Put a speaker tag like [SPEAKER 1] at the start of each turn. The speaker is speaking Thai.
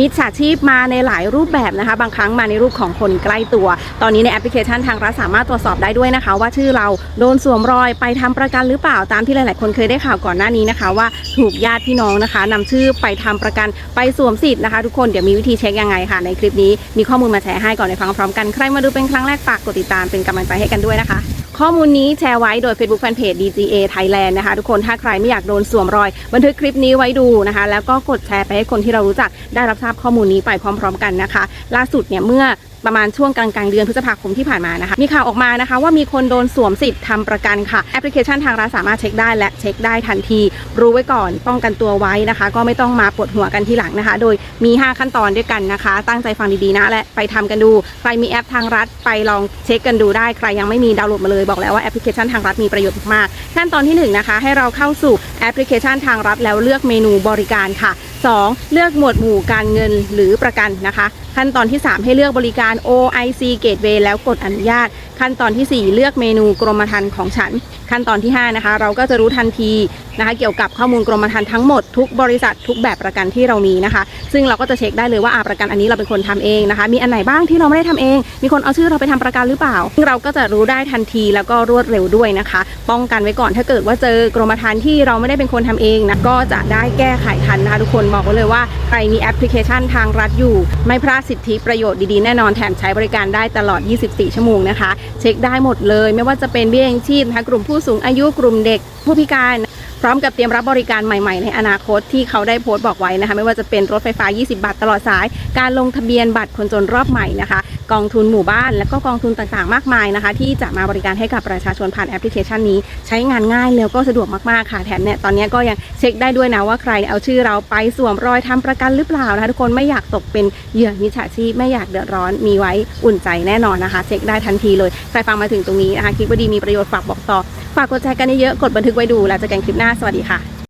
[SPEAKER 1] มิจฉาชีพมาในหลายรูปแบบนะคะ บางครั้งมาในรูปของคนใกล้ตัว ตอนนี้ในแอปพลิเคชันทางรัฐสามารถตรวจสอบได้ด้วยนะคะ ว่าชื่อเราโดนสวมรอยไปทำประกันหรือเปล่าตามที่หลาย ๆ คนเคยได้ข่าวก่อนหน้านี้นะคะ ว่าถูกญาติพี่น้องนะคะนำชื่อไปทำประกันไปสวมสิทธิ์นะคะ ทุกคนเดี๋ยวมีวิธีเช็คยังไงค่ะ ในคลิปนี้มีข้อมูลมาแชร์ให้ก่อนในฟังพร้อมกันใครมาดูเป็นครั้งแรกฝากกดติดตามเป็นกำลังใจให้กันด้วยนะคะ ข้อมูลนี้แชร์ไว้โดย Facebook Fanpage DGA Thailand นะคะ ทุกคน ถ้าใครไม่อยากโดนสวมรอย บันทึกคลิปนี้ไว้ดูนะคะ แล้วก็กดแชร์ไปให้คนที่เรารู้จักได้รับทราบข้อมูลนี้ไปพร้อม ๆ กันนะคะ ล่าสุดเนี่ยเมื่อ ประมาณช่วงกลางๆเดือนพฤษภาคมที่ผ่านมานะคะ มีข่าวออกมานะคะ ว่ามีคนโดนสวมสิทธิ์ทำประกันค่ะแอปพลิเคชันทางรัฐสามารถเช็คได้และเช็คได้ทันที รู้ไว้ก่อนป้องกันตัวไว้นะคะ ก็ไม่ต้องมาปวดหัวกันทีหลังนะคะ โดยมี 5 ขั้นตอนด้วยกันนะคะ ตั้งใจฟังดีๆนะและไปทำกันดูใครมีแอปทางรัฐไปลองเช็คกันดูได้ใครยังไม่มีดาวน์โหลดมาเลยบอกแล้วว่าแอปพลิเคชันทางรัฐมีประโยชน์มากขั้นตอนที่หนึ่งนะคะให้เราเข้าสู่แอปพลิเคชันทางรัฐแล้วเลือกเมนูบริการค่ะ 2. เลือกหมวดหมู่การเงินหรือประกันนะคะขั้นตอนที่ 3 ให้เลือกบริการ OIC Gateway แล้วกดอนุญาต ขั้นตอนทีสี่ 4 เลือกเมนูกรมธรรม์ของฉัน ขั้นตอนที่5นะคะเราก็จะรู้ทันทีนะคะเกี่ยวกับข้อมูลกรมธรรม์ทั้งหมดทุกบริษัททุกแบบประกันที่เรามีนะคะ ซึ่งเราก็จะเช็คได้เลยว่าอาประกันอันนี้เราเป็นคนทำเองนะคะ มีอันไหนบ้างที่เราไม่ได้ทำเอง มีคนเอาชื่อเราไปทำประกันหรือเปล่าซึ่งเราก็จะรู้ได้ทันทีแล้วก็รวดเร็วด้วยนะคะ ป้องกันไว้ก่อนถ้าเกิดว่าเจอกรมธรรม์ที่เราไม่ได้เป็นคนทำเองนะก็จะได้แก้ไขทันนะคะทุกคนบอกไว้เลยว่าใครมีแอปพลิเคชันทางรัฐอยู่ไม่พลาดสิทธิประโยชน์ดีๆ แน่นอนแถมใช้บริการได้ตลอด 24 ชั่วโมงนะคะ เช็คได้หมดเลย ไม่ว่าจะเป็นเบี้ยยังชีพนะคะกลุ่มผู้สูงอายุกลุ่มเด็กผู้พิการพร้อมกับเตรียมรับบริการใหม่ๆ ในอนาคตที่เขาได้โพสต์บอกไว้นะคะ ไม่ว่าจะเป็นรถไฟฟ้า 20 บาทตลอดสาย การลงทะเบียนบัตรคนจนรอบใหม่นะคะ กองทุนหมู่บ้าน และก็กองทุนต่างๆ มากมายนะคะ ที่จะมาบริการให้กับประชาชนผ่านแอปพลิเคชันนี้ ใช้งานง่ายแล้วก็สะดวกมากๆค่ะแถมเนี่ยตอนนี้ก็ยังเช็คได้ด้วยนะว่าใครเอาชื่อเราไปสวมรอยทำประกันหรือเปล่านะคะทุกคนไม่อยากตกเป็นเหยื่อมิจฉาชีพไม่อยากเดือดร้อนมีไว้อุ่นใจแน่นอนนะคะ เช็คได้ทันทีเลยใครฟังมาถึงตรงนี้นะคะคิดว่าดีมีประโยชน์ฝากบอกต่อฝากกดแชร์กันเยอะๆกดบันทึกไว้ดูแล้วเจอกันคลิปหน้าสวัสดีค่ะ